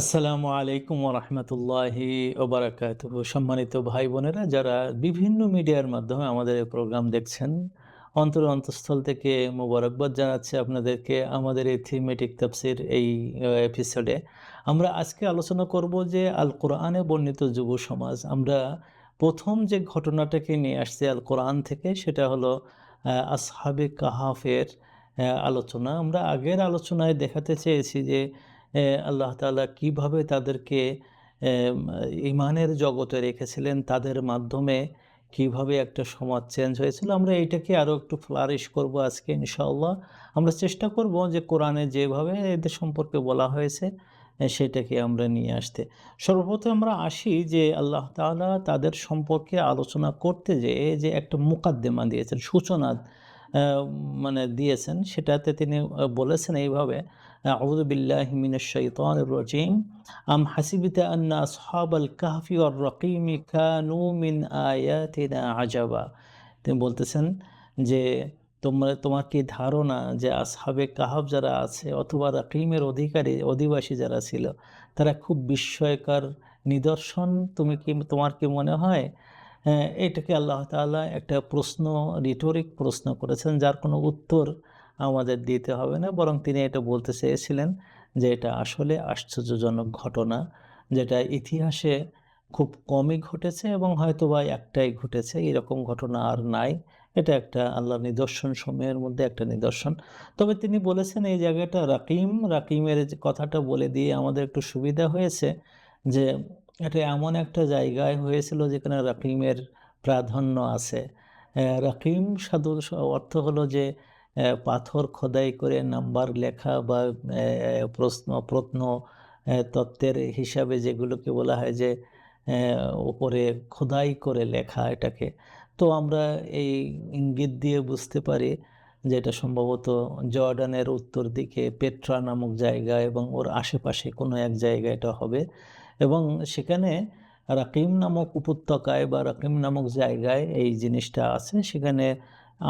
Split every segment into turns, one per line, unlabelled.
আসসালামু আলাইকুম রহমতুল্লাহি ওবরাকাত সম্মানিত ভাই বোনেরা, যারা বিভিন্ন মিডিয়ার মাধ্যমে আমাদের এই প্রোগ্রাম দেখছেন, অন্তর অন্তঃস্থল থেকে মোবারকবাদ জানাচ্ছি আপনাদেরকে আমাদের এই থিমেটিক তাফসির এই এপিসোডে আমরা আজকে আলোচনা করব যে আল কোরআনে বর্ণিত যুব সমাজ, আমরা প্রথম যে ঘটনাটাকে নিয়ে আসছি আল কোরআন থেকে, সেটা হলো আসহাবে কাহাফের আলোচনা। আমরা আগের আলোচনায় দেখাতে চেয়েছি যে আল্লাহ তালা কীভাবে তাদেরকে ইমানের জগতে রেখেছিলেন, তাদের মাধ্যমে কীভাবে একটা সমাজ চেঞ্জ হয়েছিল, আমরা এইটাকে আরও একটু ফ্লারিশ করব আজকে ইনশাআল্লাহ। আমরা চেষ্টা করব যে কোরআনে যেভাবে এদের সম্পর্কে বলা হয়েছে সেটাকে আমরা নিয়ে আসতে। সর্বপ্রথম আমরা আসি যে আল্লাহ তালা তাদের সম্পর্কে আলোচনা করতে যেয়ে যে একটা মুকাদ্দেমা দিয়েছেন, সূচনা মানে দিয়েছেন সেটাতে তিনি আহ, বলেছেন এইভাবে أعوذ بالله من الشيطان الرجيم أم حسبت أن أصحاب الكهف والرقيم كانوا من آياتنا عجبا তিনি বলতেছেন যে তোমরা তোমার কি ধারণা যে আসহাবে কাহাব যারা আছে অথবা রাকিমের অধিকারী অধিবাসী যারা ছিল তারা খুব বিস্ময়কর নিদর্শন তুমি কি তোমার কি মনে হয় হ্যাঁ, এটাকে আল্লাহ তাআলা একটা প্রশ্ন রিটোরিক প্রশ্ন করেছেন, যার কোনো উত্তর আমাদের দিতে হবে না। বরং তিনি এটা বলতে চেয়েছিলেন যে এটা আসলে আশ্চর্যজনক ঘটনা, যেটা ইতিহাসে খুব কমই ঘটেছে এবং হয়তো বা একটাই ঘটেছে, এরকম ঘটনা আর নাই। এটা একটা আল্লাহর নিদর্শন, সময়ের মধ্যে একটা নিদর্শন। তবে তিনি বলেছেন, এই জায়গাটা রাকিম, রাকিমের কথাটা বলে দিয়ে আমাদের একটু সুবিধা হয়েছে যে এটা এমন একটা জায়গায় হয়েছিল যেখানে রাকিমের প্রাধান্য আছে। রাকিম সাধুর অর্থ হলো যে পাথর খোদাই করে নাম্বার লেখা বা প্রশ্ন, প্রত্ন তত্ত্বের হিসাবে যেগুলোকে বলা হয় যে ওপরে খোদাই করে লেখা এটাকে। তো আমরা এই ইঙ্গিত দিয়ে বুঝতে পারি যে, এটা সম্ভবত জর্ডানের উত্তর দিকে পেট্রা নামক জায়গা এবং ওর আশেপাশে কোনো এক জায়গায় এটা হবে। এবং সেখানে রাকিম নামক উপত্যকায় বা রাকিম নামক জায়গায় এই জিনিসটা আছে, সেখানে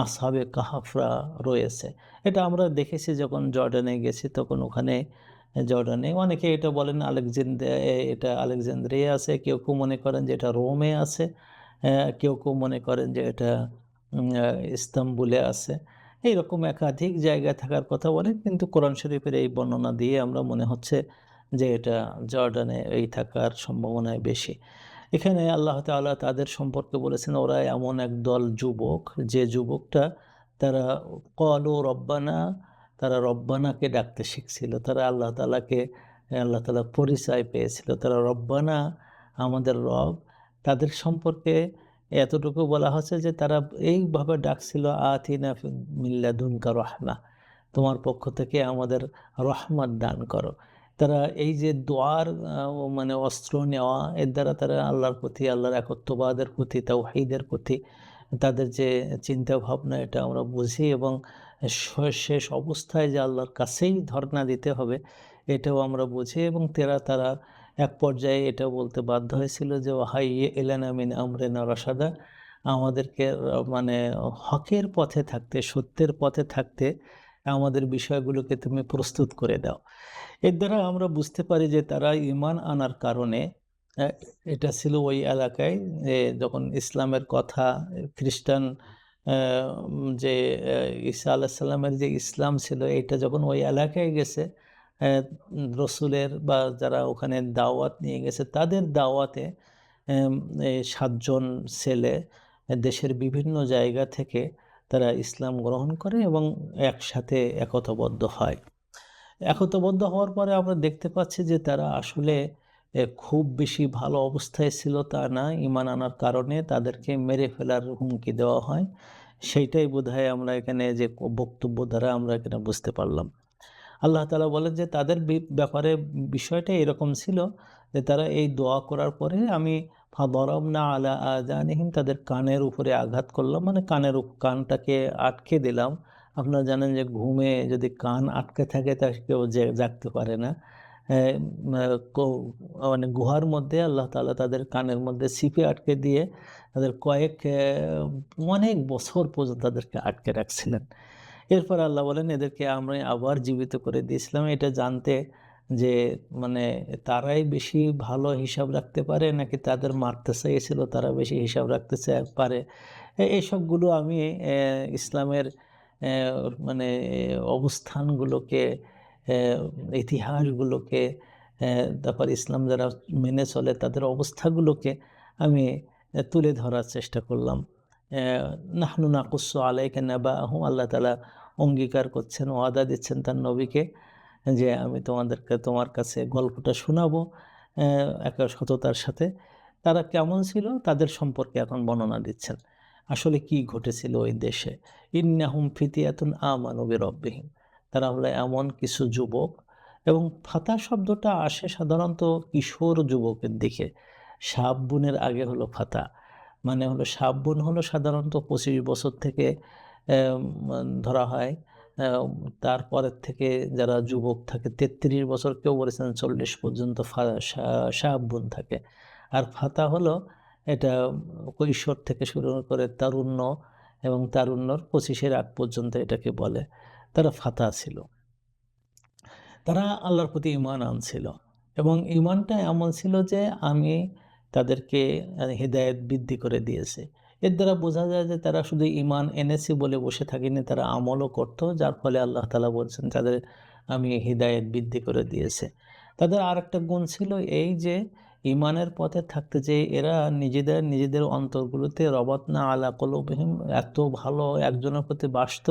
আসহাবে কাহাফরা রয়েছে। এটা আমরা দেখেছি যখন জর্ডানে গেছি, তখন ওখানে জর্ডানে অনেকে এটা বলেন আলেকজান্দ্রিয়া এটা আলেকজান্দ্রিয়া আছে, কেউ কেউ মনে করেন যে এটা রোমে আছে কেউ কেউ মনে করেন যে এটা ইস্তাম্বুলে আছে। এইরকম একাধিক জায়গায় থাকার কথা বলেন, কিন্তু কোরআন শরীফের এই বর্ণনা দিয়ে আমরা মনে হচ্ছে যে এটা জর্ডানে এই থাকার সম্ভাবনায় বেশি। এখানে আল্লাহ তাআলা তাদের সম্পর্কে বলেছেন, ওরা এমন এক দল যুবক, যে যুবকটা তারা কলু রব্বানা, তারা রব্বানাকে ডাকতে শিখছিল, তারা আল্লাহ তালাকে আল্লাহ তালা পরিচয় পেয়েছিল, তারা রব্বানা আমাদের রব। তাদের সম্পর্কে এতটুকু বলা হচ্ছে যে তারা এইভাবে ডাকছিল, আতিনা মিল্লাদুনকা রহমা, তোমার পক্ষ থেকে আমাদের রহমান দান করো। তারা এই যে দোয়ার মানে অস্ত্র নেওয়া, এর দ্বারা তারা আল্লাহর প্রতি, আল্লাহর একত্ববাদের প্রতি, তাওহীদের প্রতি তাদের যে চিন্তা ভাবনা এটা আমরা বুঝি এবং শেষ অবস্থায় যে আল্লাহর কাছেই ধর্ণা দিতে হবে, এটাও আমরা বুঝি এবং তেরা তারা এক পর্যায়ে এটা বলতে বাধ্য হয়েছিল যে হাই এলানা মিন আমরেনা রসাদা আমাদেরকে মানে হকের পথে থাকতে, সত্যের পথে থাকতে আমাদের বিষয়গুলোকে তুমি প্রস্তুত করে দাও। এর দ্বারা আমরা বুঝতে পারি যে তারা ইমান আনার কারণে এটা ছিল ওই এলাকায় যখন ইসলামের কথা, খ্রিস্টান যে ঈসা আলাহিসাল্লামের যে ইসলাম ছিল এটা যখন ওই এলাকায় গেছে রসুলের বা যারা ওখানে দাওয়াত নিয়ে গেছে, তাদের দাওয়াতে সাতজন ছেলে দেশের বিভিন্ন জায়গা থেকে তারা ইসলাম গ্রহণ করে এবং একসাথে একতাবদ্ধ হয়। একতাবদ্ধ হওয়ার পরে আমরা দেখতে পাচ্ছি যে তারা আসলে খুব বেশি ভালো অবস্থায় ছিল তা না। ইমান আনার কারণে তাদেরকে মেরে ফেলার হুমকি দেওয়া হয়। সেইটাই বোধহয় আমরা এখানে যে বক্তব্য দ্বারা আমরা এখানে বুঝতে পারলাম। আল্লাহ তালা বলেন যে তাদের ব্যাপারে বিষয়টা এরকম ছিল যে তারা এই দোয়া করার পরে আমি ফাদরাবনা আলা আযানিহিম, তাদের কানের উপরে আঘাত করলাম। মানে কানের কানটাকে আটকে দিলাম। আপনারা জানেন যে ঘুমে যদি কান আটকে থাকে, তা কেউ জাগতে পারে না। মানে গুহার মধ্যে আল্লাহ তাআলা তাদের কানের মধ্যে ছিপে আটকে দিয়ে তাদের কয়েক অনেক বছর পর্যন্ত তাদেরকে আটকে রাখছিলেন। এরপর আল্লাহ বলেন, এদেরকে আমরা আবার জীবিত করে দিয়েছিলাম। এটা জানতে যে মানে তারাই বেশি ভালো হিসাব রাখতে পারে নাকি তাদের মারতে চেয়েছিল তারা বেশি হিসাব রাখতে পারে এইসবগুলো আমি ইসলামের মানে অবস্থানগুলোকে ইতিহাসগুলোকে তারপর ইসলাম যারা মেনে চলে তাদের অবস্থাগুলোকে আমি তুলে ধরার চেষ্টা করলাম। নাহনু নাকুস্সু আলাইকা নাবাআহুম আল্লাহ তাআলা অঙ্গীকার করছেন, ওয়াদা দিচ্ছেন তার নবীকে যে আমি তোমাদেরকে, তোমার কাছে গল্পটা শোনাবো এক সততার সাথে। তারা কেমন ছিল তাদের সম্পর্কে এখন বর্ণনা দিচ্ছেন। আসলে কি ঘটেছিল ওই দেশে? ইন্নাহুম ফিতিয়াতুন আমানু বিরব্বিহিম। তারা হলো এমন কিছু যুবক এবং ফাতা শব্দটা আসে সাধারণত কিশোর যুবকের দিকে। শাববুনের আগে হলো ফাতা। মানে হলো শাববুন হলো সাধারণত ২৫ বছর থেকে ধরা হয়। এ তারপরের থেকে যারা যুবক থাকে ৩৩ বছর কেউ বলেছেন ৪০ পর্যন্ত শাববুন থাকে। আর ফাতা হলো এটা কৈশোর থেকে শুরু করে তারুণ্য এবং তারুণ্যর পঁচিশের আগ পর্যন্ত এটাকে বলে। তারা ফাতা ছিল। তারা আল্লাহর প্রতি ঈমান আনছিল এবং ইমানটা এমন ছিল যে আমি তাদেরকে হিদায়াত বৃদ্ধি করে দিয়েছি। এর দ্বারা বোঝা যায় যে তারা শুধু ইমান এনেছে বলে বসে থাকেনি, তারা আমলও করত। যার ফলে আল্লাহ তালা বলছেন তাদের আমি হিদায়াত বৃদ্ধি করে দিয়েছে তাদের আরেকটা গুণ ছিল এই যে ইমানের পথে থাকতে যে এরা নিজেদের, নিজেদের অন্তরগুলোতে রবাতনা আলা কুলুবিহিম এত ভালো একজনের প্রতি বাসত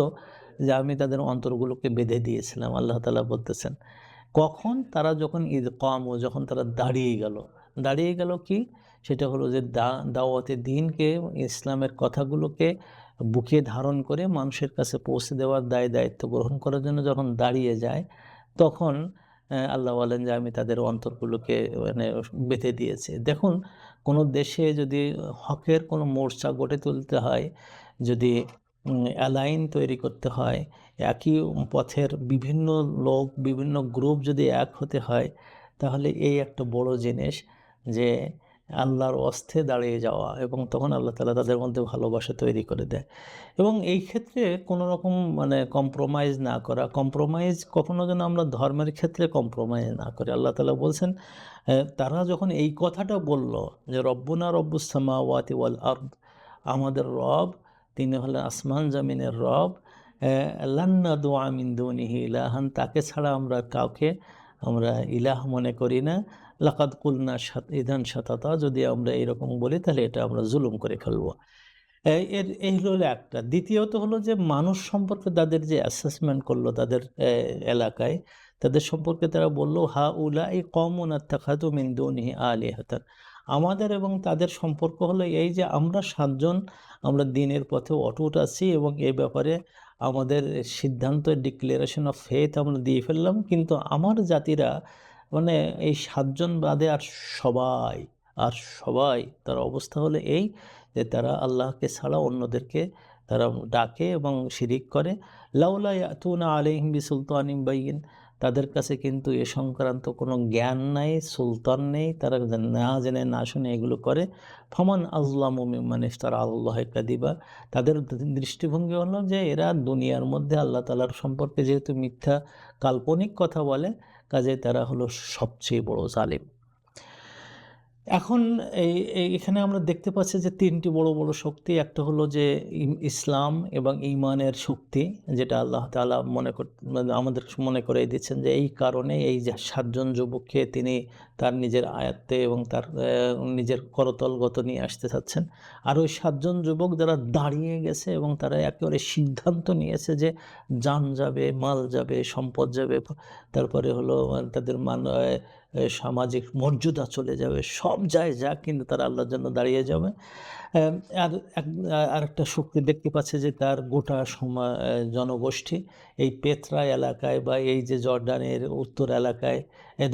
যে আমি তাদের অন্তরগুলোকে বেঁধে দিয়েছিলাম। আল্লাহ তালা বলতেছেন। কখন? তারা যখন ঈদ কামু যখন তারা দাঁড়িয়ে গেল। দাঁড়িয়ে গেল কি? সেটা হলো যে দা দাওয়াতে দিনকে ইসলামের কথাগুলোকে বুকে ধারণ করে মানুষের কাছে পৌঁছে দেওয়ার দায় দায়িত্ব গ্রহণ করার জন্য যখন দাঁড়িয়ে যায় তখন আল্লাহ বলেন যে আমি তাদের অন্তরগুলোকে মানে বেঁধে দিয়েছি। দেখুন কোন দেশে যদি হকের কোনো মোর্চা গড়ে তুলতে হয়, যদি অ্যালাইন তৈরি করতে হয়, একই পথের বিভিন্ন লোক, বিভিন্ন গ্রুপ যদি এক হতে হয় তাহলে এই একটা বড় জিনিস যে আল্লাহর অস্তে দাঁড়িয়ে যাওয়া এবং তখন আল্লাহ তালা তাদের মধ্যে ভালোবাসা তৈরি করে দেয়। এবং এই ক্ষেত্রে কোনো রকম মানে কম্প্রোমাইজ না করা। কম্প্রোমাইজ কখনো যেন আমরা ধর্মের ক্ষেত্রে কম্প্রোমাইজ না করি। আল্লাহ তালা বলছেন তারা যখন এই কথাটা বলল যে, রব্বুনা রব্বুস সামাওয়াতি ওয়াল আরদ আমাদের রব, তিনি হলেন আসমান জামিনের রব। এ, লান নাদউআ মিন ইলাহান তাকে ছাড়া আমরা কাউকে আমরা ইলাহ মনে করি না। লাকাদ কুলনা শাত ইদান শাতাতা যদি আমরা এরকম বলি তাহলে এটা আমরা জুলুম করে ফেলব। এর এই হলো একটা। দ্বিতীয়ত হলো যে মানুষ সম্পর্কে তাদের যে অ্যাসেসমেন্ট করল তাদের এলাকায়, তাদের সম্পর্কে তারা বলল হাউলাই কওমুন আত্তাখাযু মিন আলী আলিহাতান। আমাদের এবং তাদের সম্পর্ক হলো এই যে আমরা সাতজন আমরা দিনের পথে অটুট আছি এবং এ ব্যাপারে আমাদের সিদ্ধান্ত ডিক্লারেশন অফ ফেথ আমরা দিয়ে ফেললাম। কিন্তু আমার জাতিরা মানে এই সাতজন বাদে আর সবাই, আর সবাই তার অবস্থা হলো এই যে তারা আল্লাহকে ছাড়া অন্যদেরকে তারা ডাকে এবং শিরিক করে। লাউলা ইয়াতুনা আলাইহিম বিসুলতানিন বাইয়িন তাদের কাছে কিন্তু এ সংক্রান্ত কোনো জ্ঞান নাই, সুলতান নেই। তারা না জেনে না শুনে এগুলো করে। ফামান আযলামু মিম্মান ইফতারা আলাল্লাহি কাযিবা তাদের দৃষ্টিভঙ্গি হলো যে এরা দুনিয়ার মধ্যে আল্লাহ তাআলার সম্পর্কে যেহেতু মিথ্যা কাল্পনিক কথা বলে কাজেই তারা হলো সবচেয়ে বড় জালিম। এখন এই এখানে আমরা দেখতে পাচ্ছি যে তিনটি বড়, বড় শক্তি। একটা হলো যে ইসলাম এবং ঈমানের শক্তি যেটা আল্লাহ তাআলা মনে কর মানে আমাদের মনে করিয়ে দিচ্ছেন যে এই কারণে এই যে ৭ জন যুবককে তিনি তার নিজের আয়ত্তে এবং তার নিজের করতলগত নিয়ে আসতে চাচ্ছেন। আর ওই সাতজন যুবক যারা দাঁড়িয়ে গেছে এবং তারা একেবারে সিদ্ধান্ত নিয়েছে যে যান যাবে, মাল যাবে, সম্পদ যাবে, তারপরে হলো তাদের মান সামাজিক মর্যাদা চলে যাবে। সব যায় যাক কিন্তু তার আল্লাহর জন্য দাঁড়িয়ে যাবে। আর আরেকটা শক্তি দেখতে পাচ্ছে যে তার গোটা জনগোষ্ঠী এই পেত্রা এলাকায় বা এই যে জর্ডানের উত্তর এলাকায়,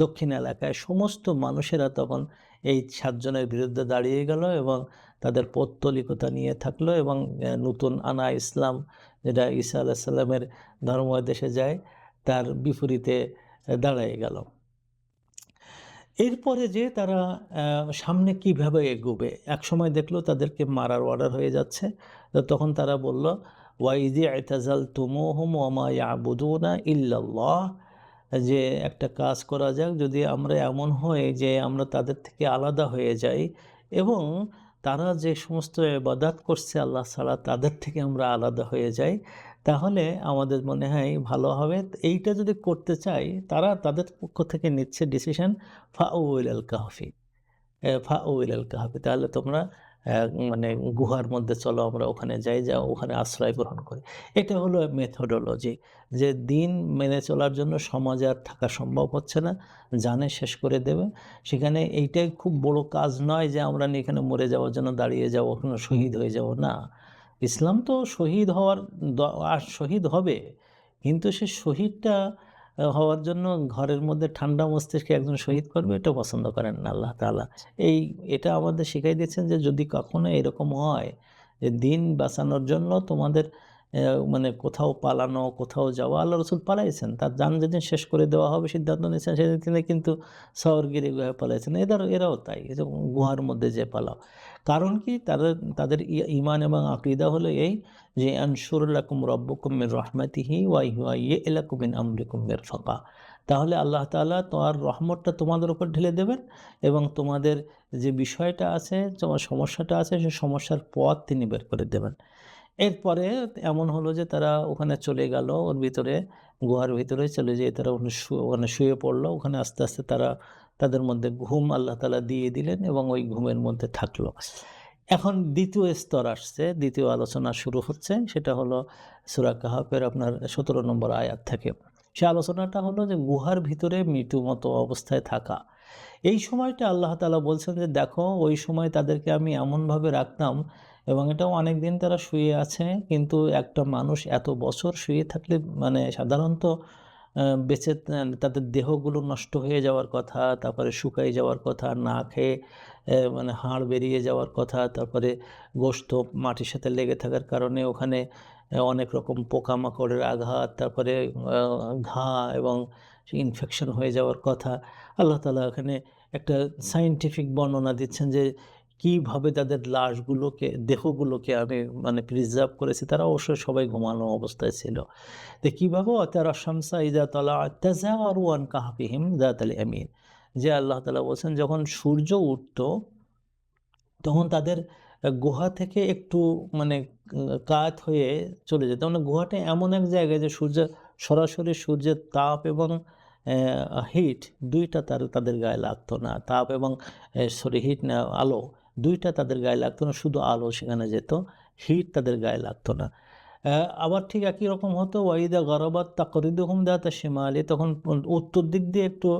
দক্ষিণ এলাকায় সমস্ত মানুষেরা তখন এই সাতজনের বিরুদ্ধে দাঁড়িয়ে গেল এবং তাদের পৌত্তলিকতা নিয়ে থাকল এবং নতুন আনা ইসলাম যেটা ঈসা আলাইহিস সালামের ধর্মময় দেশে যায় তার বিপরীতে দাঁড়ায়ে গেল। এরপরে যে তারা সামনে কীভাবে এগোবে? একসময় দেখল তাদেরকে মারার অর্ডার হয়ে যাচ্ছে। তখন তারা বলল ওয়াইযি ইতাযালতুমুহুম ওয়া মা ইয়াবুদুনা ইল্লাল্লাহ যে একটা কাজ করা যাক, যদি আমরা এমন হই যে আমরা তাদের থেকে আলাদা হয়ে যাই এবং তারা যে সমস্ত ইবাদত করছে আল্লাহ ছাড়া তাদের থেকে আমরা আলাদা হয়ে যাই তাহলে আমাদের মনে হয় ভালো হবে। এইটা যদি করতে চাই, তারা তাদের পক্ষ থেকে নিচ্ছে decision foul Al Kahfi. Foul Al Kahfi. তাহলে তোমরা মানে গুহার মধ্যে চলো, আমরা ওখানে যাই, যা ওখানে আশ্রয় গ্রহণ করি। এটা হলো মেথোডোলজি যে দিন মেনে চলার জন্য সমাজ আর থাকা সম্ভব হচ্ছে না, জানে শেষ করে দেবে। সেখানে এইটাই খুব বড় কাজ নয় যে আমরা এখানে মরে যাওয়ার জন্য দাঁড়িয়ে যাব ওখানে শহীদ হয়ে যাব, না। ইসলাম তো শহীদ হওয়ার আর শহীদ হবে, কিন্তু সে শহীদটা হওয়ার জন্য ঘরের মধ্যে ঠান্ডা মস্তিষ্কে একজন শহীদ করবে এটা পছন্দ করেন না আল্লাহ তালা এই, এটা আমাদের শিখাই দিয়েছেন যে যদি কখনো এরকম হয় যে দিন বাঁচানোর জন্য তোমাদের মানে কোথাও পালানো, কোথাও যাওয়া, আল্লাহ রসুল পালাইছেন, তার যান যেদিন শেষ করে দেওয়া হবে, সিদ্ধান্ত নিয়েছেন, সেদিন তিনি কিন্তু শহরগিরি গুহায় পালাইছেন। এদের, এরাও তাই গুহার মধ্যে যে পালাও। কারণ কি? তাদের তাদের ইমান এবং আকিদা হলো এই যে আনসুরুল্লাকুম রব্বকুমের রহমাতিহি ওয়াই হুয়াইয়ে এলাকুমিন আমরিকুমের ফাঁকা তাহলে আল্লাহ তালা তোমার রহমতটা তোমাদের উপর ঢেলে দেবেন এবং তোমাদের যে বিষয়টা আছে, তোমার সমস্যাটা আছে, সে সমস্যার পথ তিনি বের করে দেবেন। এরপরে এমন হলো যে, তারা ওখানে চলে গেল, ওর ভিতরে, গুহার ভিতরে চলে যেয়ে তারা ওখানে ওখানে শুয়ে পড়ল, ওখানে আস্তে আস্তে তারা তাদের মধ্যে ঘুম আল্লাহ তালা দিয়ে দিলেন এবং ওই ঘুমের মধ্যে থাকল। এখন দ্বিতীয় স্তর আসছে, দ্বিতীয় আলোচনা শুরু হচ্ছে, সেটা হলো সুরা কাহাফের আপনার সতেরো নম্বর আয়াত থেকে। সে আলোচনাটা হলো যে গুহার ভিতরে মৃত্যু মতো অবস্থায় থাকা। এই সময়টা আল্লাহ তালা বলছেন যে দেখো, ওই সময় তাদেরকে আমি এমনভাবে রাখতাম এবং এটাও অনেক দিন তারা শুয়ে আছে, কিন্তু একটা মানুষ এত বছর শুয়ে থাকলে মানে সাধারণত বেঁচে তাদের দেহগুলো নষ্ট হয়ে যাওয়ার কথা, তারপরে শুকাই যাওয়ার কথা, না খেয়ে মানে হাড় বেরিয়ে যাওয়ার কথা, তারপরে গোস্ত মাটির সাথে লেগে থাকার কারণে ওখানে অনেক রকম পোকামাকড়ের আঘাত, তারপরে ঘা এবং ইনফেকশন হয়ে যাওয়ার কথা। আল্লাহ তালা এখানে একটা সাইন্টিফিক বর্ণনা দিচ্ছেন যে কীভাবে তাদের লাশগুলোকে, দেহগুলোকে আমি মানে প্রিজার্ভ করেছি, তারা অবশ্যই সবাই ঘুমানো অবস্থায় ছিল। তো কীভাবে তারা শামসা ইজা তালা তাজা আরুয়ান কাহাফিহিম দাত আলী আমিন। যে আল্লাহ তালা বলছেন, যখন সূর্য উঠত, তখন তাদের গুহা থেকে একটু মানে কাত হয়ে চলে যেত। মানে গুহাটা এমন এক জায়গায় যে সূর্য, সরাসরি সূর্যের তাপ এবং হিট দুইটা তার, তাদের গায়ে লাগতো না। তাপ এবং সরি হিট না, আলো। দুইটা তাদের গায়ে লাগতো না, শুধু আলো সেখানে যেত, হিট তাদের গায়ে লাগতো না। আবার ঠিক একই রকম হতো, ওয়াইদা গরবাত তাকরিদুহুম দাতা সীমালি তখন উত্তর দিক দিয়ে একটু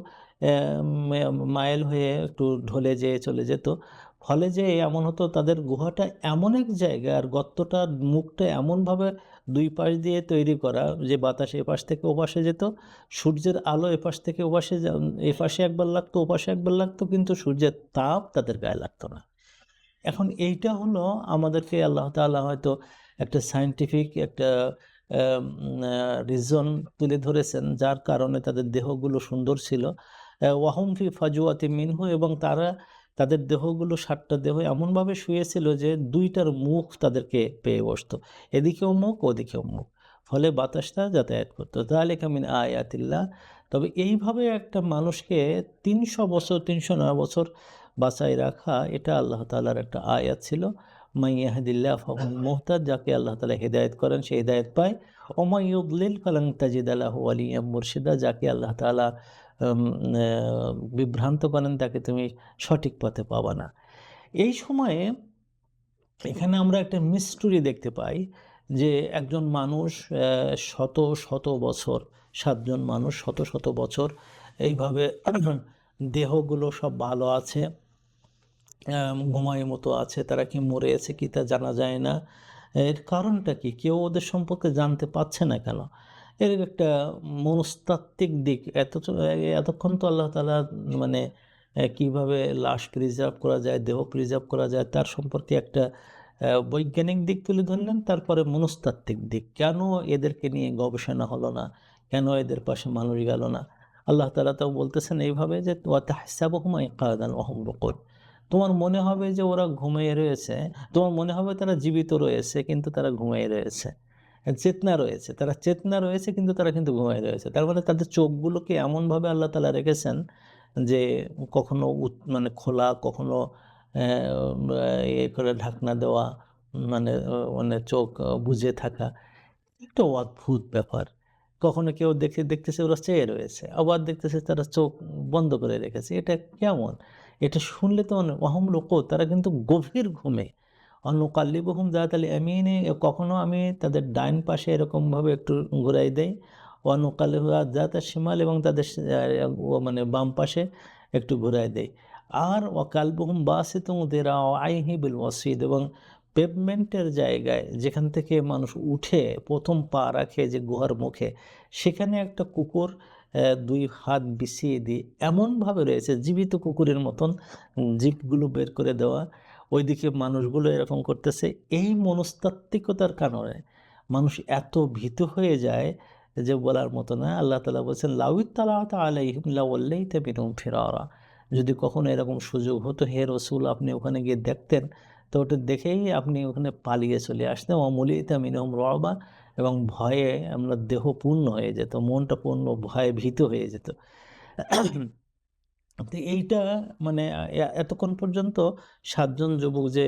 মাইল হয়ে একটু ঢলে যেয়ে চলে যেত। ফলে যে এমন হতো, তাদের গুহাটা এমন এক জায়গা, আর গর্তটার মুখটা এমনভাবে দুই পাশ দিয়ে তৈরি করা যে বাতাস এপাশ থেকে ওপাশে যেত, সূর্যের আলো এপাশ থেকে ওপাশে, এপাশে একবার লাগতো, ওপাশে একবার লাগতো, কিন্তু সূর্যের তাপ তাদের গায়ে লাগতো না। এখন এইটা হলো আমাদেরকে আল্লাহ তাআলা হয়তো একটা সায়েন্টিফিক একটা রিজন তুলে ধরেছেন, যার কারণে তাদের দেহগুলো সুন্দর ছিল। ওয়াহম ফি ফাজুয়াতি মিনহু এবং তারা তাদের দেহগুলো সাতটা দেহ এমনভাবে শুয়েছিল যে দুইটার মুখ তাদেরকে পেয়ে বসতো, এদিকেও মুখ, ওদিকেও মুখ। ফলে বাতাসটা যাতায়াত করতো। তাহলে কামিন আয়াতিল্লাহ। তবে এইভাবে একটা মানুষকে তিনশো বছর, তিনশো নয় বছর বাঁচাই রাখা, এটা আল্লাহ তালার একটা আয়াত ছিল। মাইয়াহদিল্লাহ ফহম মোহতাদ, যাকে আল্লাহ তালা হেদায়ত করেন, সে হেদায়ত পায়। ওমাইউদ্লিল ফালাং তাজিদ আল্লাহ আলিয়া মুর্শিদা, যাকে আল্লাহ তালা বিভ্রান্ত করেন, তাকে তুমি সঠিক পথে পাবা না। এই সময়ে এখানে আমরা একটা মিস্টুরি দেখতে পাই যে একজন মানুষ শত শত বছর, সাতজন মানুষ শত শত বছর এইভাবে দেহগুলো সব ভালো আছে ঘুমায় মতো আছে, তারা কি মরে আছে কি তা জানা যায় না। এর কারণটা কি? কেউ ওদের সম্পর্কে জানতে পারছে না কেন? এর একটা মনস্তাত্ত্বিক দিক। এত এতক্ষণ তো আল্লাহ তালা মানে কীভাবে লাশ প্রিজার্ভ করা যায়, দেহ প্রিজার্ভ করা যায়, তার সম্পর্কে একটা বৈজ্ঞানিক দিক তুলে ধরলেন, তারপরে মনস্তাত্ত্বিক দিক। কেন এদেরকে নিয়ে গবেষণা হলো না? কেন এদের পাশে মানুষ গেল না? আল্লাহ তালা তো বলতেছেন এইভাবে যে ওয়াতাহসাবহুমাই কাদান অহম বকর তোমার মনে হবে যে, ওরা ঘুমিয়ে রয়েছে। তোমার মনে হবে তারা জীবিত রয়েছে, কিন্তু তারা ঘুমিয়ে রয়েছে। চেতনা রয়েছে। তারা চেতনা রয়েছে, কিন্তু তারা কিন্তু ঘুমায় রয়েছে। তার মানে তাদের চোখগুলোকে এমনভাবে আল্লাহ তালা রেখেছেন যে, কখনো মানে খোলা, কখনো, এ করে ঢাকনা দেওয়া মানে মানে চোখ বুঝে থাকা। একটা অদ্ভুত ব্যাপার। কখনো কেউ দেখে, দেখতেছে ওরা চেয়ে রয়েছে, আবার দেখতেছে তারা চোখ বন্ধ করে রেখেছে, এটা কেমন? এটা শুনলে তো অহম লোক তারা কিন্তু গভীর ঘুমে। অনুকাল্লিবহুম জাত তাহলে আমিনে কখনো আমি তাদের ডাইন পাশে এরকমভাবে একটু ঘুরাই দেই। অনুকাল্লিব জাত শিমাল এবং তাদের মানে বাম পাশে একটু ঘুরাই দেই। আর ওয়াকালবহুম বাসিতুম দেরা আইহি বিল ওয়াসিদ এবং পেভমেন্টের জায়গায় যেখান থেকে মানুষ উঠে প্রথম পা রাখে যে গুহার মুখে, সেখানে একটা কুকুর দুই হাত বিছিয়ে দিয়ে এমনভাবে রয়েছে, জীবিত কুকুরের মতন জিপগুলো বের করে দেওয়া। ওইদিকে মানুষগুলো এরকম করতেছে। এই মনস্তাত্ত্বিকতার কারণে মানুষ এত ভীত হয়ে যায় যে বলার মতো না। আল্লাহ তালা বলছেন লাউদ তালা আলাইহিম লাউল্লেই তেবিনুম যদি কখনো এরকম সুযোগ হতো, হে রসুল, আপনি ওখানে গিয়ে দেখতেন তো ওটা দেখেই আপনি ওখানে পালিয়ে চলে আসতেন। অমলিতা মিনহম রবা এবং ভয়ে আমরা দেহ পূর্ণ হয়ে যেত, মনটা পূর্ণ, ভয়ে ভীত হয়ে যেত। তো এইটা মানে এতক্ষণ পর্যন্ত সাতজন যুবক যে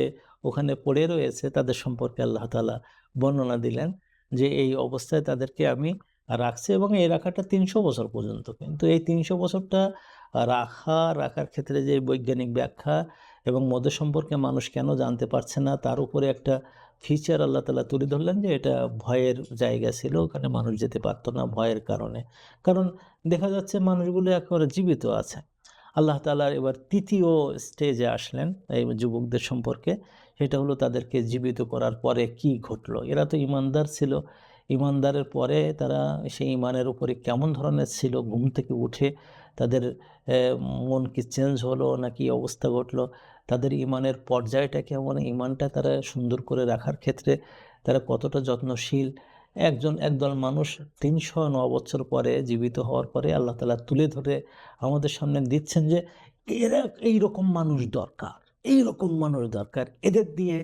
ওখানে পড়ে রয়েছে, তাদের সম্পর্কে আল্লাহ তালা বর্ণনা দিলেন যে এই অবস্থায় তাদেরকে আমি রাখছি এবং এই রাখাটা তিনশো বছর পর্যন্ত। কিন্তু এই তিনশো বছরটা রাখা, রাখার ক্ষেত্রে যে বৈজ্ঞানিক ব্যাখ্যা এবং মদ সম্পর্কে মানুষ কেন জানতে পারছে না, তার উপরে একটা ফিচার আল্লাহ তালা তুলে ধরলেন যে এটা ভয়ের জায়গা ছিল, ওখানে মানুষ যেতে পারতো না ভয়ের কারণে। কারণ দেখা যাচ্ছে মানুষগুলো একেবারে জীবিত আছে। আল্লাহ তালার এবার তৃতীয় স্টেজে আসলেন এই যুবকদের সম্পর্কে। সেটা হলো তাদেরকে জীবিত করার পরে কি ঘটলো? এরা তো ইমানদার ছিল। ইমানদারের পরে তারা সেই ইমানের উপরে কেমন ধরনের ছিল? ঘুম থেকে উঠে তাদের মন কি চেঞ্জ হলো না কি অবস্থা ঘটলো? তাদের ইমানের পর্যায়টা কেমন ইমানটা তারা সুন্দর করে রাখার ক্ষেত্রে তারা কতটা যত্নশীল? একজন একদল মানুষ তিনশো ন বছর পরে জীবিত হওয়ার পরে আল্লাহ তালা তুলে ধরে আমাদের সামনে দিচ্ছেন যে, এরা এইরকম মানুষ দরকার এই রকম মানুষ দরকার। এদের দিয়ে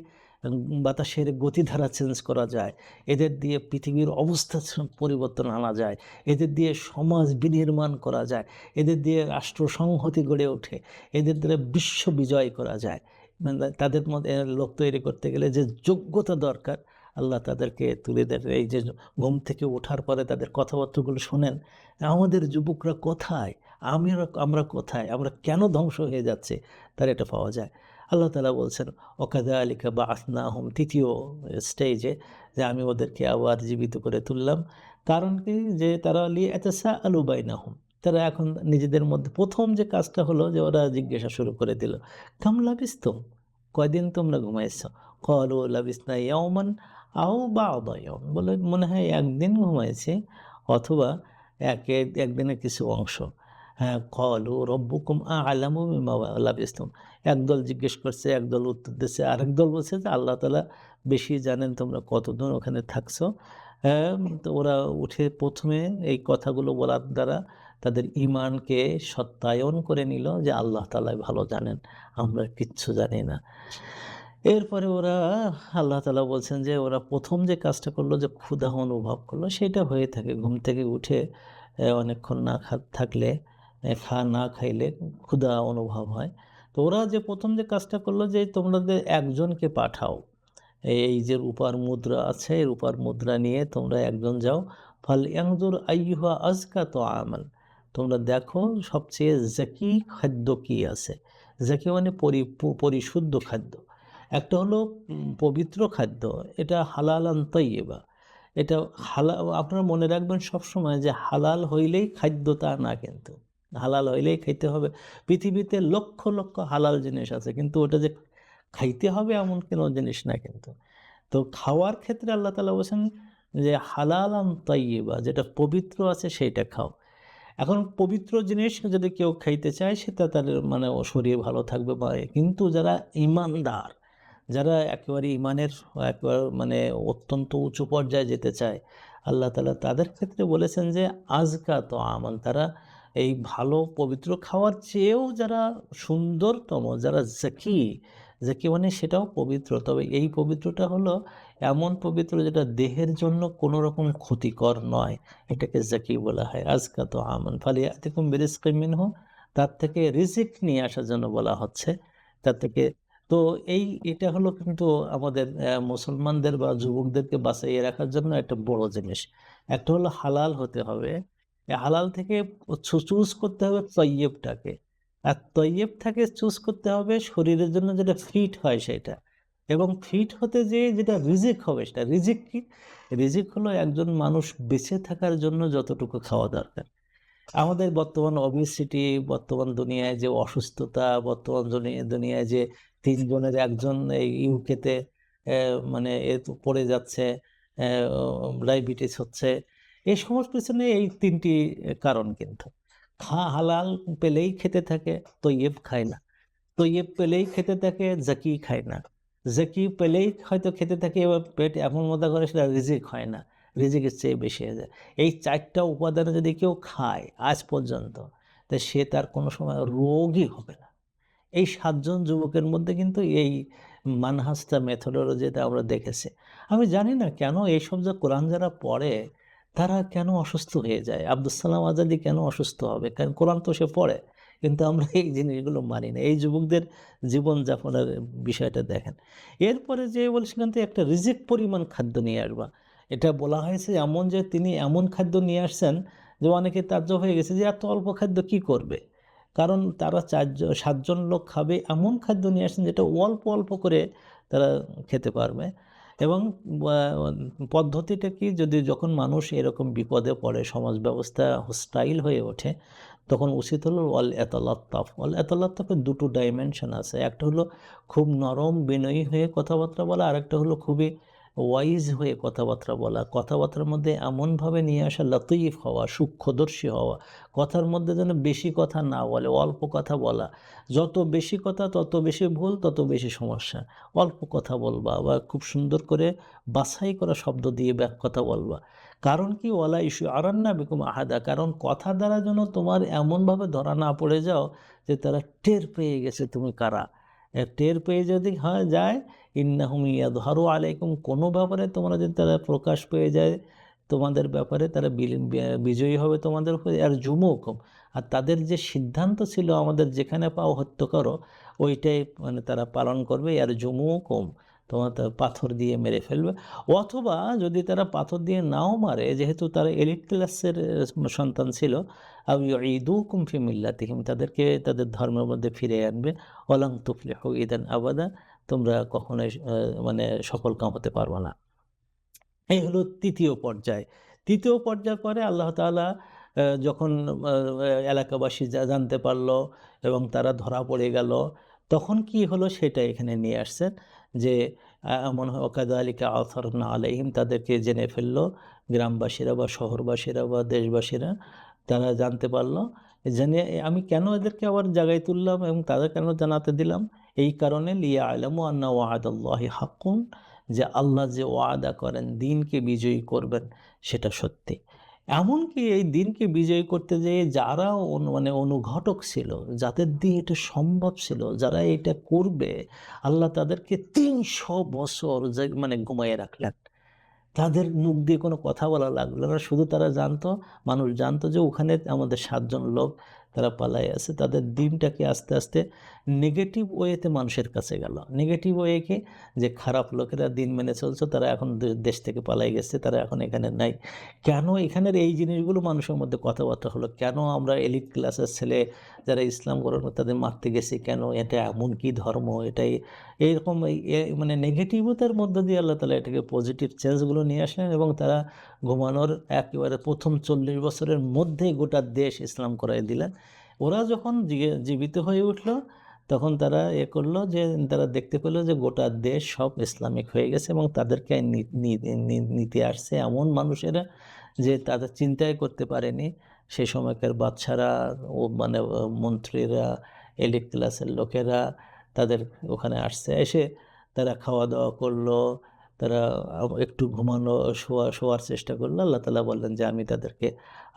বাতাসের গতিধারা চেঞ্জ করা যায়। এদের দিয়ে পৃথিবীর অবস্থা পরিবর্তন আনা যায়। এদের দিয়ে সমাজ বিনির্মাণ করা যায়। এদের দিয়ে রাষ্ট্র সংহতি গড়ে ওঠে। এদের দ্বারা বিশ্ব বিজয় করা যায়। মানে তাদের মধ্যে লোক তৈরি করতে গেলে যে যোগ্যতা দরকার, আল্লাহ তাদেরকে তুলে দেন। এই যে ঘুম থেকে ওঠার পরে তাদের কথাবার্তাগুলো শোনেন। আমাদের যুবকরা কোথায়? আমি আমরা কোথায়? আমরা কেন ধ্বংস হয়ে যাচ্ছে? তার এটা পাওয়া যায়। আল্লাহ তালা বলছেন ওকাদা আলিকা বা আসনা হোম তৃতীয় স্টেজে যে আমি ওদেরকে আবার জীবিত করে তুললাম। কারণ কি? যে তারা লিয়ে এত সা আলুবাই না হোম তারা এখন নিজেদের মধ্যে প্রথম যে কাজটা হলো যে ওরা জিজ্ঞাসা শুরু করে দিল, কাম লাভিস তো কয়দিন তোমরা ঘুমাইছ? কলো লাভিস না ইয়মান আও বা অদয়ম বলে মনে হয় একদিন ঘুমাইছে, অথবা এক, একদিনের কিছু অংশ। হ্যাঁ কলু রব্বুকুম আলামু লাভিস্তুম একদল জিজ্ঞেস করছে, একদল উত্তর দিচ্ছে আরেক দল বলছে যে আল্লাহ তালা বেশি জানেন তোমরা কতদিন ওখানে থাকছো। তো ওরা উঠে প্রথমে এই কথাগুলো বলার দ্বারা তাদের ইমানকে সত্যায়ন করে নিল যে আল্লাহ তালাই ভালো জানেন, আমরা কিচ্ছু জানি না। এরপরে ওরা আল্লাহ তালা বলছেন যে ওরা প্রথম যে কাজটা করল যে ক্ষুধা অনুভব করল, সেটা হয়ে থাকে। ঘুম থেকে উঠে অনেকক্ষণ না থাকলে খা না খাইলে ক্ষুধা অনুভব হয়। তো ওরা যে প্রথম যে কাজটা করল যে তোমাদের একজনকে পাঠাও। এই যে রূপার মুদ্রা আছে, রূপার মুদ্রা নিয়ে তোমরা একজন যাও। ফল ইয়াংজুর আইহা আজকা তো আমল তোমরা দেখো সবচেয়ে জাকি খাদ্য কি আছে। জাকি মানে পরি, পরিশুদ্ধ খাদ্য। একটা হলো পবিত্র খাদ্য, এটা হালাল তৈবা এটা হালা, আপনারা মনে রাখবেন সবসময় যে হালাল হইলেই খাদ্য তা না কিন্তু। হালাল হইলেই খাইতে হবে। পৃথিবীতে লক্ষ লক্ষ হালাল জিনিস আছে, কিন্তু ওটা যে খাইতে হবে এমন কোনো জিনিস না কিন্তু। তো খাওয়ার ক্ষেত্রে আল্লাহ তালা বলছেন যে হালাল তৈবা যেটা পবিত্র আছে সেইটা খাও। এখন পবিত্র জিনিস যদি কেউ খাইতে চায়, সেটা তাদের মানে শরীর ভালো থাকবে বা কিন্তু যারা ইমানদার, যারা একেবারে ইমানের একবার মানে অত্যন্ত উঁচু পর্যায়ে যেতে চায়, আল্লাহ তালা তাদের ক্ষেত্রে বলেছেন যে, আজকা তো আমান তারা এই ভালো, পবিত্র খাওয়ার চেয়েও যারা সুন্দরতম, যারা জাকি জাকি মানে সেটাও পবিত্র। তবে এই পবিত্রটা হলো এমন পবিত্র যেটা দেহের জন্য কোনো রকম ক্ষতিকর নয়, এটাকে জাকি বলা হয়। আজকা তো আমন ফালিয়াতিকুম বিরিজকিম মিনহু, তার থেকে রিজিক নিয়ে আসার জন্য বলা হচ্ছে, তার থেকে। তো এই, এটা হলো কিন্তু আমাদের মুসলমানদের বা যুবকদেরকে বাঁচাইয়ে রাখার জন্য একটা বড় জিনিস। একটা হলো হালাল হতে হবে হালাল থেকে চুজ করতে হবে তৈয়বটাকে। আর তৈয়বটাকে চুজ করতে হবে শরীরের জন্য যেটা ফিট হয় সেটা। এবং ফিট হতে যে যেটা রিজিক হবে সেটা। রিজিক কি? রিজিক হলো একজন মানুষ বেঁচে থাকার জন্য যতটুকু খাওয়া দরকার। আমাদের বর্তমান অবিসিটি বর্তমান দুনিয়ায় যে অসুস্থতা, বর্তমান দুনিয়ায় যে তিনজনের একজন এই ইউকেতে মানে এ পড়ে যাচ্ছে ডায়াবেটিস হচ্ছে এই সমস্ত পিছনে এই তিনটি কারণ কিন্তু। খা হালাল পেলেই খেতে থাকে, তৈয়েব খায় না। তৈয়েব পেলেই খেতে থাকে, জাকি খায় না। জাকি পেলেই হয়তো খেতে থাকে, এবার পেট এমন মতো করে সেটা রিজিক হয় না। রিজিকের চেয়ে বেশি হয়ে যায়। এই চারটা উপাদানে যদি কেউ খায় আজ পর্যন্ত, তা সে তার কোনো সময় রোগই হবে না। এই সাতজন যুবকের মধ্যে কিন্তু এই মানহাস্তা মেথোডোলজিটা আমরা দেখেছি। আমি জানি না কেন এইসব যে কোরআন যারা পড়ে তারা কেন অসুস্থ হয়ে যায়? আব্দুল সালাম আজাদি কেন অসুস্থ হবে? কারণ কোরআন তো সে পড়ে, কিন্তু আমরা এই জিনিসগুলো মানি না। এই যুবকদের জীবনযাপনের বিষয়টা দেখেন। এরপরে যে বলছিলেন তো একটা রিজিক পরিমাণ খাদ্য নিয়ে আসবা। এটা বলা হয়েছে এমন যে তিনি এমন খাদ্য নিয়ে আসছেন যে অনেকে তার্য হয়ে গেছে যে এত অল্প খাদ্য কি করবে? কারণ তারা চারজন সাতজন লোক খাবে এমন খাদ্য নিয়ে আসছেন যেটা অল্প অল্প করে তারা খেতে পারবে। এবং পদ্ধতিটা কি? যদি যখন মানুষ এরকম বিপদে পড়ে সমাজ ব্যবস্থা হোস্টাইল হয়ে ওঠে, তখন উচিত হলো অল এতলাত্তাফ। অল এতলাত্তাফের দুটো ডাইমেনশন আছে। একটা হলো খুব নরম বিনয়ী হয়ে কথাবার্তা বলা আর একটা হলো খুবই ওয়াইজ হয়ে কথাবার্তা বলা, কথাবার্তার মধ্যে এমনভাবে নিয়ে আসা লতিফ হওয়া, সূক্ষ্মদর্শী হওয়া, কথার মধ্যে যেন বেশি কথা না বলে, অল্প কথা বলা। যত বেশি কথা, তত বেশি ভুল, তত বেশি সমস্যা। অল্প কথা বলবা বা খুব সুন্দর করে বাছাই করা শব্দ দিয়ে ব্যাক কথা বলবা। কারণ কি? ওলা ইস্যু আরান্না বেকুম আহাদা। কারণ কথা দ্বারা যেন তোমার এমনভাবে ধরা না পড়ে যাও যে তারা টের পেয়ে গেছে তুমি কারা। টের পেয়ে যদি, হয়, যায়, ইন্নাহুম ইয়াদহারু আলাইকুম, কোনো ব্যাপারে তোমরা যদি তারা প্রকাশ পেয়ে যায় তোমাদের ব্যাপারে, তারা বিজয়ী হবে তোমাদের উপরে, আর জুমুকুম। আর তাদের যে সিদ্ধান্ত ছিল আমাদের যেখানে পাও হত্যা করো, ওইটাই মানে তারা পালন করবে, আর জুমুকুম। তোমার পাথর দিয়ে মেরে ফেলবে। অথবা যদি তারা পাথর দিয়ে নাও মারে, যেহেতু তারা এলিট ক্লাসের সন্তান ছিল ঈদু কুমফি মিল্লাতিহিম, তাদেরকে তাদের ধর্মের মধ্যে ফিরে আনবে। অলাং তুফলে হু ইদান আবাদা, তোমরা কখনোই মানে সফল কাম হতে পারবে না। এই হলো তৃতীয় পর্যায়। তৃতীয় পর্যায়ের পরে আল্লাহ তালা যখন এলাকাবাসী জানতে পারল এবং তারা ধরা পড়ে গেল, তখন কি হলো সেটা এখানে নিয়ে আসছেন। যে মনে হয় অকাদ আলীকে না আলাইহিম, তাদেরকে জেনে ফেলল। গ্রামবাসীরা বা শহরবাসীরা বা দেশবাসীরা, তারা জানতে পারল। জেনে, আমি কেন এদেরকে আবার জায়গায় তুললাম এবং তাদের কেন জানাতে দিলাম? এই কারণে লিয়া আলম আন্না ওয়াদাল্লাহি হাক্কুন, যে আল্লাহ যে ওয়াদা করেন, দিনকে বিজয়ী করবেন, সেটা সত্যি। এমনকি এই দিনকে বিজয়ী করতে যেয়ে যারা মানে অনুঘটক ছিল, যাদের দিয়ে এটা সম্ভব ছিল, যারা এটা করবে, আল্লাহ তাদেরকে তিনশো বছর মানে ঘুমাইয়ে রাখলেন। তাদের মুখ দিয়ে কোনো কথা বলা লাগল না, শুধু তারা জানতো, মানুষ জানতো যে ওখানে আমাদের সাতজন লোক, তারা পালাই আছে তাদের দিনটাকে আস্তে আস্তে নেগেটিভ ওয়েতে মানুষের কাছে গেল। নেগেটিভ ওয়েকে যে খারাপ লোকেরা দিন মেনে চলছে, তারা এখন দেশ থেকে পালাই গেছে, তারা এখন এখানে নাই। কেন এখানের এই জিনিসগুলো মানুষের মধ্যে কথাবার্তা হলো? কেন আমরা এলিট ক্লাসের ছেলে যারা ইসলাম গ্রহণ তাদের মারতে গেছি? কেন এটা এমন কি ধর্ম? এটাই এইরকম মানে নেগেটিভতার মধ্য দিয়ে আল্লাহ তালা এটাকে পজিটিভ চেঞ্জগুলো নিয়ে আসলেন এবং তারা ঘুমানোর একেবারে প্রথম চল্লিশ বছরের মধ্যেই গোটা দেশ ইসলাম করাই দিলেন। ওরা যখন জীবিত হয়ে উঠল তখন তারা এ করল যে, তারা দেখতে পেল যে গোটা দেশ সব ইসলামিক হয়ে গেছে এবং তাদেরকে নিতে আসছে। এমন মানুষেরা যে তাদের চিন্তাই করতে পারেনি। সে সময়কার বাচ্চারা ও মানে মন্ত্রীরা, এলিট ক্লাসের লোকেরা তাদের ওখানে আসছে। এসে তারা খাওয়া দাওয়া করল, তারা একটু ঘুমানো, শোয়া, শোয়ার চেষ্টা করল। আল্লাহ তালা বললেন যে, আমি তাদেরকে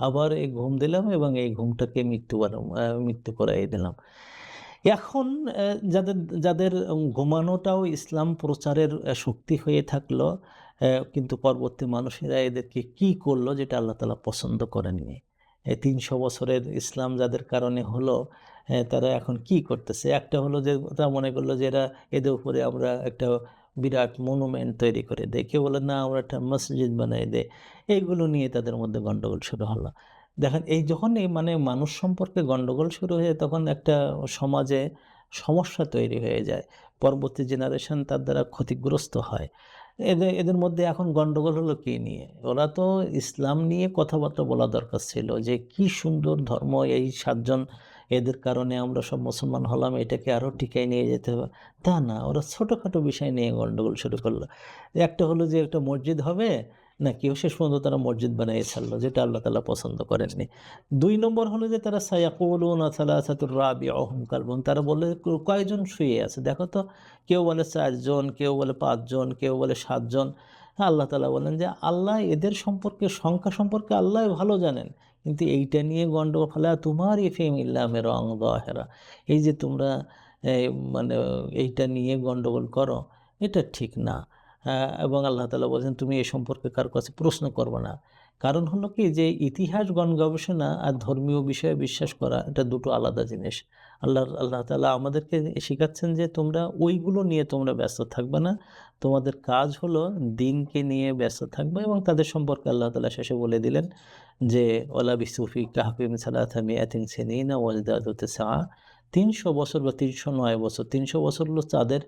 আবার এই ঘুম দিলাম এবং এই ঘুমটাকে মৃত্যু মৃত্যু করাই দিলাম। এখন যাদের যাদের ঘুমানোটাও ইসলাম প্রচারের শক্তি হয়ে থাকল, কিন্তু পরবর্তী মানুষেরা এদেরকে কি করল যেটা আল্লাহ তাআলা পছন্দ করেননি। ৩০০ বছরের ইসলাম যাদের কারণে হলো, তারা এখন কি করতেছে? একটা হলো যে তারা মনে করল যে এরা এদের উপরে আমরা একটা বিরাট মনুমেন্ট তৈরি করে দেয় কেউ বলে না আমরা একটা মসজিদ বানাই দেয় এইগুলো নিয়ে তাদের মধ্যে গন্ডগোল শুরু হলো। দেখেন, এই যখন এই মানে মানুষ সম্পর্কে গন্ডগোল শুরু হয়ে তখন একটা সমাজে সমস্যা তৈরি হয়ে যায়। পরবর্তী জেনারেশন তার দ্বারা ক্ষতিগ্রস্ত হয়। এদের এদের মধ্যে এখন গন্ডগোল হলো কী নিয়ে? ওরা তো ইসলাম নিয়ে কথাবার্তা বলা দরকার ছিল যে, কি সুন্দর ধর্ম এই সাতজন, এদের কারণে আমরা সব মুসলমান হলাম, এটাকে আরও টিকায় নিয়ে যেতে হবে। তা না, ওরা ছোটোখাটো বিষয় নিয়ে গন্ডগোল শুরু করল। একটা হলো যে, একটা মসজিদ হবে নাকি শেষ পর্যন্ত তারা মসজিদ বানিয়ে ছাড়লো, যেটা আল্লাহ তাআলা পছন্দ করেননি। দুই নম্বর হলো যে তারা সায়াকুলুনা সালাসাতুর রাবিউহুম কালবুন, তারা বলে কয়জন শুয়ে আছে দেখো তো, কেউ বলে চারজন, কেউ বলে পাঁচজন, কেউ বলে ৭ জন। আল্লাহ তাআলা বলেন যে আল্লাহ এদের সম্পর্কে, সংখ্যা সম্পর্কে আল্লাহ ভালো জানেন। কিন্তু এইটা নিয়ে গন্ডগোল ফালা তুমারি ফিম ইল্লা রং যাহিরা এই যে তোমরা মানে এইটা নিয়ে গন্ডগোল করো, এটা ঠিক না। হ্যাঁ, এবং আল্লাহ তালা বলছেন তুমি এ সম্পর্কে কারও কাছে প্রশ্ন করবে না। কারণ হলো কি যে ইতিহাস গণ গবেষণা আর ধর্মীয় বিষয়ে বিশ্বাস করা এটা দুটো আলাদা জিনিস। আল্লাহ আল্লাহ তালা আমাদেরকে শেখাচ্ছেন যে তোমরা ওইগুলো নিয়ে তোমরা ব্যস্ত থাকবে না। তোমাদের কাজ হলো দিনকে নিয়ে ব্যস্ত থাকবে এবং তাদের সম্পর্কে আল্লাহ তালা শেষে বলে দিলেন যে ওয়ালা বিসুফি কাহফিম সালাথা মিয়াতিন সিনিনা ওয়াজদাদু তিসআ ৩০০ বছর বা ৩০৯ বছর ৩০০ বছর হলো চাঁদের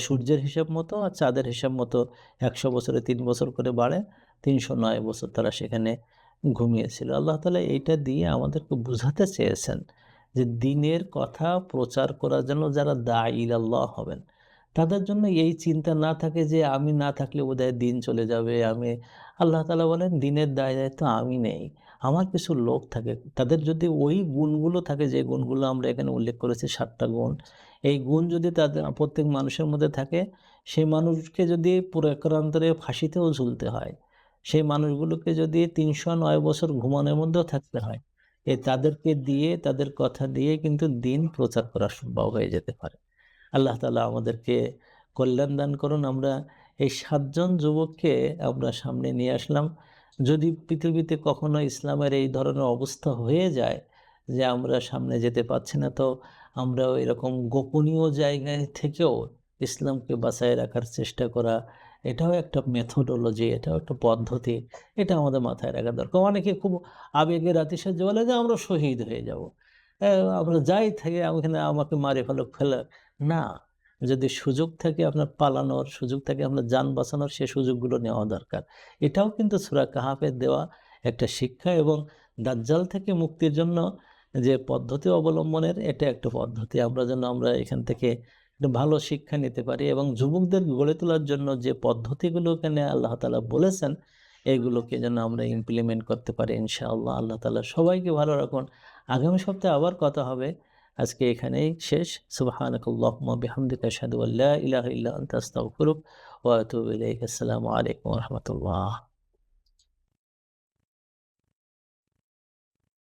সূর্যের হিসাব মতো আর চাঁদের হিসাব মতো ১০০ বছরে তিন বছর করে বাড়ে ৩০৯ বছর তারা সেখানে ঘুমিয়েছিল। আল্লাহ তালা এইটা দিয়ে আমাদেরকে বুঝাতে চেয়েছেন যে দিনের কথা প্রচার করার জন্য যারা দা ইলাল্লাহ হবেন। তাদের জন্য এই চিন্তা না থাকে যে আমি না থাকলে বোধহয় দিন চলে যাবে। আমি, আল্লাহ তালা বলেন, দিনের দায় দায়িত্ব আমি নেই। আমার কিছু লোক থাকে, তাদের যদি ওই গুণগুলো থাকে, যে গুণগুলো আমরা এখানে উল্লেখ করেছি, সাতটা গুণ, এই গুণ যদি তাদের প্রত্যেক মানুষের মধ্যে থাকে, সেই মানুষকে যদি পুরাক্রান্তরে ফাঁসিতেও ঝুলতে হয়, সেই মানুষগুলোকে যদি তিনশো নয় বছর ঘুমানোর মধ্যেও থাকতে হয়, এ তাদেরকে দিয়ে, তাদের কথা দিয়ে কিন্তু দিন প্রচার করা সম্ভব হয়ে যেতে পারে। আল্লাহ তালা আমাদেরকে কল্যাণ দান করুন। আমরা এই সাতজন যুবককে আমরা সামনে নিয়ে আসলাম। যদি পৃথিবীতে কখনো ইসলামের এই ধরনের অবস্থা হয়ে যায় যে আমরা সামনে যেতে পারছি না, তো আমরাও এরকম গোপনীয় জায়গায় থেকেও ইসলামকে বাঁচায় রাখার চেষ্টা করা, এটাও একটা মেথোডোলজি এটাও একটা পদ্ধতি, এটা আমাদের মাথায় রাখা দরকার। অনেকে খুব আবেগের আতিশায্য বলে যে আমরা শহীদ হয়ে যাব। আমরা যাই থেকে ওখানে আমাকে মারে ফেলো, ফেলে। না যদি সুযোগ থাকে আপনার পালানোর, সুযোগ থাকে আপনার যান বাঁচানোর, সে সুযোগগুলো নেওয়া দরকার। এটাও কিন্তু সুরা কাহাফের দেওয়া একটা শিক্ষা এবং দাজ্জাল থেকে মুক্তির জন্য যে পদ্ধতি অবলম্বনের, এটা একটা পদ্ধতি। আমরা যেন আমরা এখান থেকে একটা ভালো শিক্ষা নিতে পারি এবং যুবকদের গড়ে তোলার জন্য যে পদ্ধতিগুলো এখানে আল্লাহ তালা বলেছেন, এগুলোকে যেন আমরা ইমপ্লিমেন্ট করতে পারি ইনশাআল্লাহ। আল্লাহ তালা সবাইকে ভালো রাখুন। আগামী সপ্তাহে আবার কথা হবে। আজকে এখানেই শেষ। আশহাদু আল্লা ইলাহা ইল্লা আনতা আস্তাগফিরুক ওয়া আতুবু ইলাইক। আসসালামু আলাইকুম রাহমাতুল্লাহ।